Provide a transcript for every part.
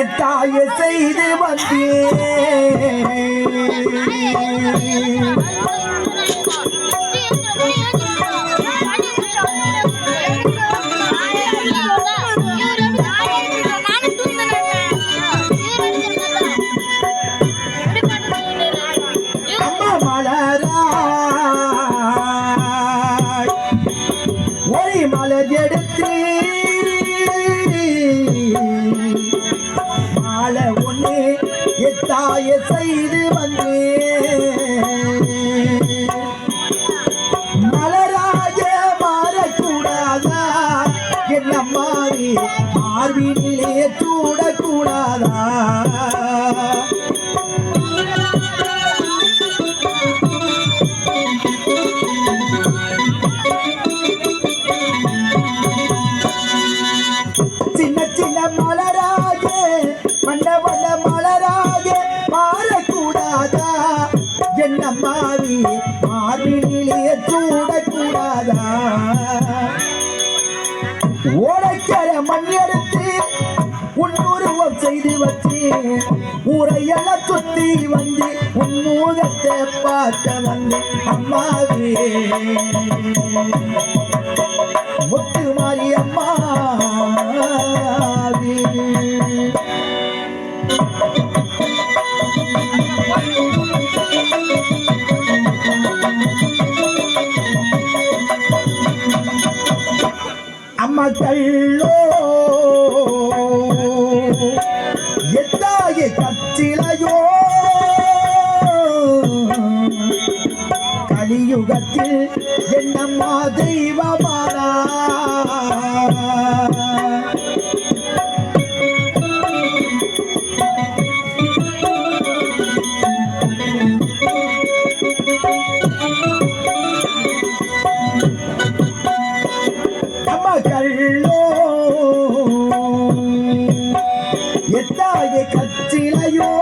எட்டாய செய்து வந்தே ஓடி வந்து உன் மூகத்தை பார்க்க வந்து அம்மாவே. முத்து மாறி அம்மா அம்மா தள்ளோ யுகத்தில் என்னம்மா தெய்வமானா? கச்சிலையோ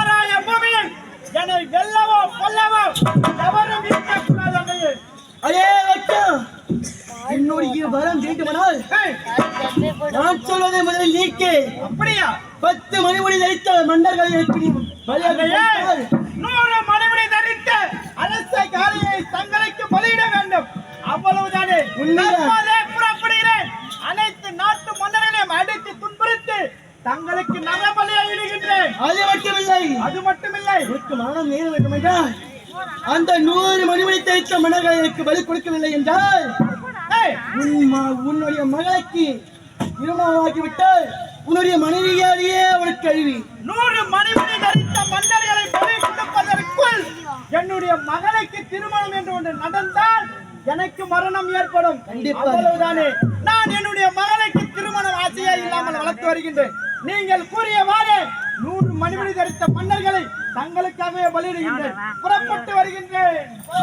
என்னை வெல்லவோ கொல்லவோ எவரும் இருக்கக்கூடாது அன்னையே. அதே வட்டம் என்னுடைய வரம் வேண்டுமானால் நான் சொல்வதை முதலில் நீக்கே. அப்படியா? பத்து மணிமணி தரித்த மன்னர்களை கொடுத்தால் நூறு மணிமுடி தரித்த அரச காலையை தங்களுக்கு பலியிட வேண்டும். அவ்வளவுதானே புறப்படுகிறேன். அனைத்து நாட்டு மன்னர்களையும் அடித்து துன்புறுத்தி தங்களுக்கு இடுகின்றேன் அது மட்டுமில்லை. அது மட்டுமில்லை. எனக்கு மரணம் நேர வேண்டும் என்றால் அந்த நூறு மணிமணி தரித்த மன்னர்களை எனக்கு பலி கொடுக்கவில்லை என்றால் உன்னுடைய மகளுக்கு திருமணமாக்கி விட்டால் உன்னுடைய மனைவியாலேயே அவனுக்கு கழுவி. நூறு மணிமுடி தரித்த மன்னர்களை பலி கொடுப்பதற்குள் என்னுடைய மகனுக்கு திருமணம் என்று ஒன்று நடந்தால் எனக்கு மரணம் ஏற்படும். அவ்வளவுதானே. நான் என்னுடைய மகனுக்கு திருமணம் ஆசையே இல்லாமல் வளர்த்து வருகின்றேன். நீங்கள் கூறியவாறு நூறு மணிமணி தரித்த மன்னர்களை தங்களுக்காகவே பலியிடுகின்றேன். புறப்பட்டு வருகின்றேன். ஓ.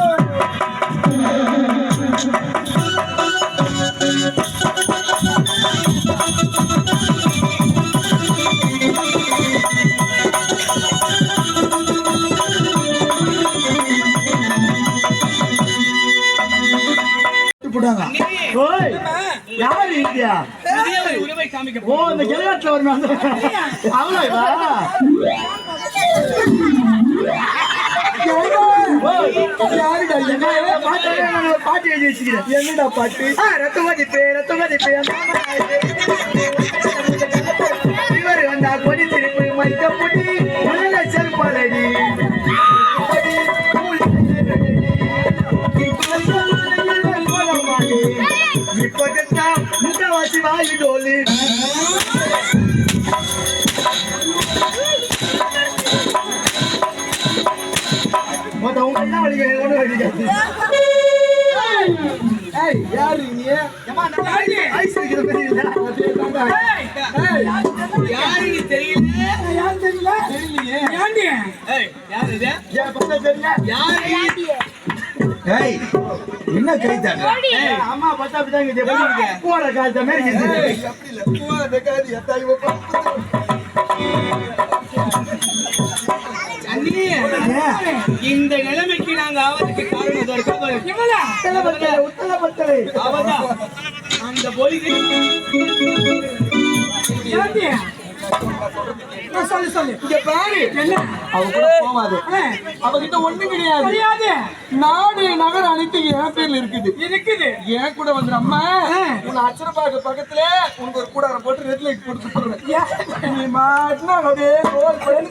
போட்டாங்க யார் இந்தியா ஓ இந்த ஜெகநாட்டில் வருமே அந்த அவ்வளோ பாட்டு எழுதி வச்சுக்கிறேன் என்னடா பாட்டு ரத்த மதிப்பு ரத்த மதிப்பு இவர் வந்தா கொடி திருப்பு மதிக்க பொடி மணல செருப்பாளடி இப்பதான் முட்டவாசி வாயு டோலி மொத்தம் என்ன வலிக்க ஒண்ணு வலிக்காது ஏய் யாரு நீ ஐஸ் வைக்கிற மாதிரி யாரு? தெரியல யாரு? தெரியல தெரியலையே பத்த தெரியல ஏய் என்ன கை தாங்க அம்மா பத்தா பிதாங்க இது எப்படி இருக்கு? போற காலத்த மாதிரி இருக்கு அப்படி இல்ல. போற காலத்து எத்தாய் இந்த நிலைமைக்கு நாங்க ஆவதுக்கு காரணம் அந்த பொலிகை சொல்லு சொல்லு. இங்க பாரு. அவ கூட போவாது. அவகிட்ட ஒண்ணு கிடையாது. நாடு நகர் அனைத்து என் பேர்ல இருக்குது. இருக்குது. என் கூட வந்து அம்மா உன் அச்சரப்பாக்கு பக்கத்துல உனக்கு ஒரு கூடாரம் போட்டு ரெட் லைட் போட்டு சொல்றேன் நீ மாட்டினா அப்படியே ரோல் பண்ணி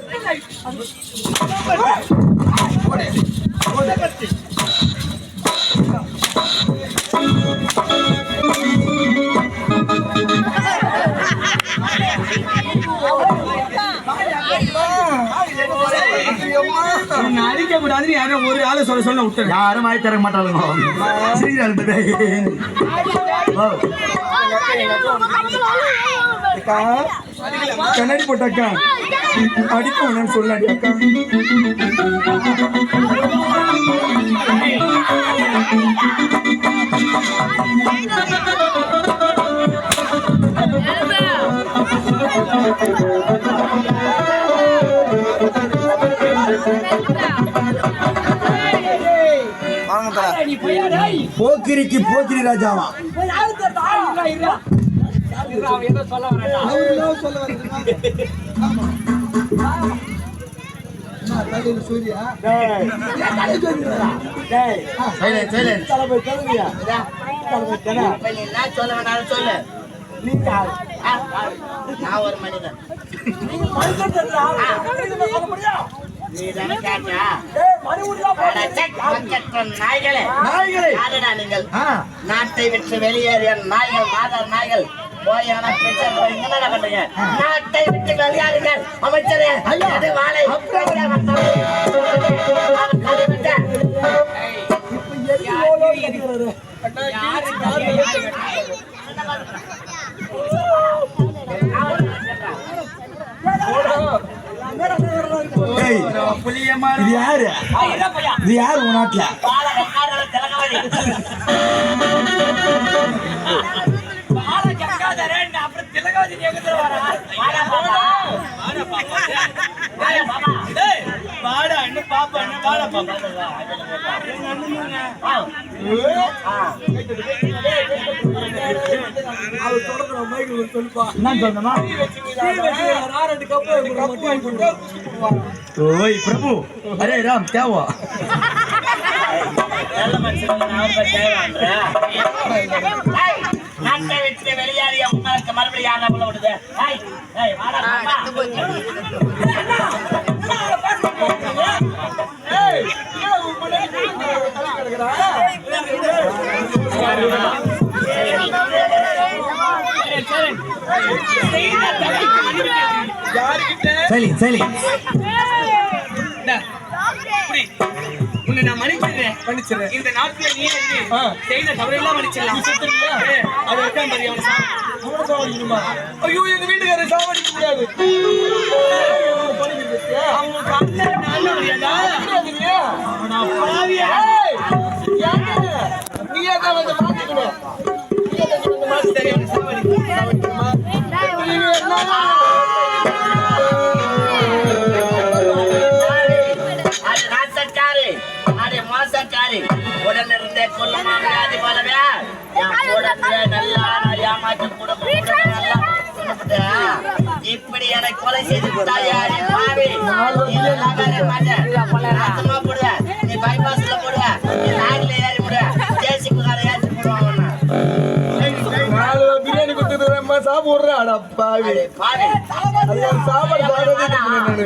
உன்னை அடிக்க கூடாதுன்னு யாரும் ஒரு ஆளை சொல்ல சொல்ல விட்டுறேன் யாரும் வாய் தர மாட்டாளுங்க. சீரியல் கண்ணாடி போட்டாக்கா அடிக்க வேணாம்னு சொல்லாடி அக்கா. போக்கிரிக்கு போக்கிரி ராஜாவா? என்ன சொல்ல வேணாலும் சொல்லு நான் ஒரு மனிதன் நீ தானே கேட்டியா? அட, செக், பக்கத்து நாய்களே. நாய்களே. யாருடா நீங்கள்? ஆ. நாட்டை விட்டு வெளியேறிய நாய்கள் மாதர் நாய்கள். போய் ஆனா பிச்சை போய் இங்க என்ன பண்றீங்க? நாட்டை விட்டு வெளியாறுங்கள் அமைச்சரே. அது வாழை அவன் கதை விட்ட. ஏய், புளியமா இது யாரு? இது யாரு உன் நாட்டுல? திலகவதி. வாடா வாடா பாப்பா வாடா என்ன வாடா பாப்பா? என்ன சொன்னமா ஓய் பிரபு. அரே ராம் தேவா. நல்ல மனுஷன் நாட்டை மறுபடியும் யாரா விடுது சரி சரி உன்னை நான் மன்னிச்சிடுறேன். மன்னிச்சிடுறேன். இந்த நாட்டுல நீ வந்து. செய்த தவறெல்லாம் மன்னிச்சிடலாம். அது இருக்கான் பாரு அவனை சாவடிக்கணுமா? ஐயோ எங்க வீட்டுக்காரர் சாவடிக்க முடியாது. அவங்க கண்ணை நான் நீயே தான் வந்து மாட்டிக்கணும் உடனே இருந்தே கொல்லமா வியாதி போலவே என் கூட நல்லா நான் ஏமாற்றி கூட இப்படி என்னை கொலை செய்து விட்டாயா நீ பாவி போடுவ நீ பைபாஸ்ல போடுவ. நீ லாரில ஏறி போடுவ ஜேசிபி ஏற்றி போடுவாங்க உன்னை. நாலு பிரியாணி கொடுத்தது அம்மா சாப்பிடுற அட பாவி அடே பாவி அது ஒரு சாப்பாடு சாப்பிடவே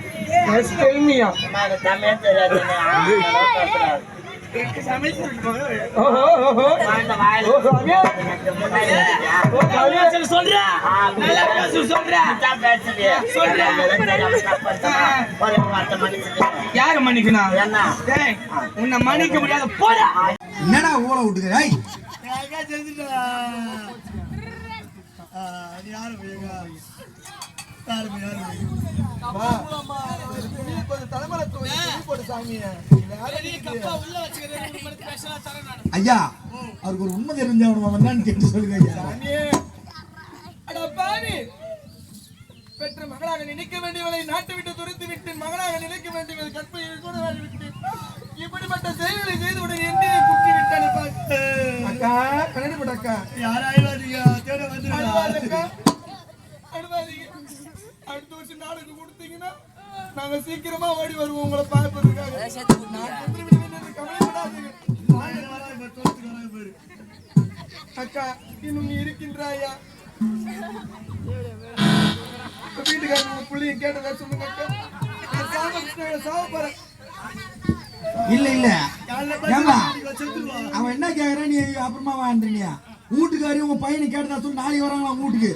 யார மன்னிக்கணும் என்ன? டேய், உன்னை மன்னிக்க முடியாத போடா என்னடா ஊழ விட்டுக்க ஏய் கொஞ்சம் தலைமலை தூக்கி போட்டு சாமியா ஐயா அவருக்கு ஒரு உண்மை தெரிஞ்ச அவன் வந்தான்னு கேட்டு சொல்லுங்க ஐயா. பெற்ற மகளாக நினைக்க வேண்டியவளை நாட்டை விட்டு துரத்து விட்டு மகளாக நினைக்க வேண்டியவள் கற்பை கூட விட்டு இப்படிப்பட்ட செயல்களை செய்துவிட என்ன குட்டி விட்டான அக்கா கண்ணடிப்பட்ட அக்கா. அழுவாதீங்க. அழுவாதீங்க. அடுத்த வருஷம் நாளுக்கு கொடுத்தீங்கன்னா நாங்க சீக்கிரமா ஓடி வருவோம். உங்களை பார்ப்பதற்காக. கவலைப்படாதீங்க. அக்கா இன்னும் நீ இருக்கின்றாயா? வீட்டுக்காரங்க புள்ளைய கேட்டதா சொல்லுங்க இல்ல இல்ல. ஏமா அவன் என்ன கேக்குறான் நீ? அப்புறமா வாண்டினியா வீட்டுக்காரி உங்க பையனை கேட்டதா சொல்லி நாளைக்கு வராங்களா வீட்டுக்கு?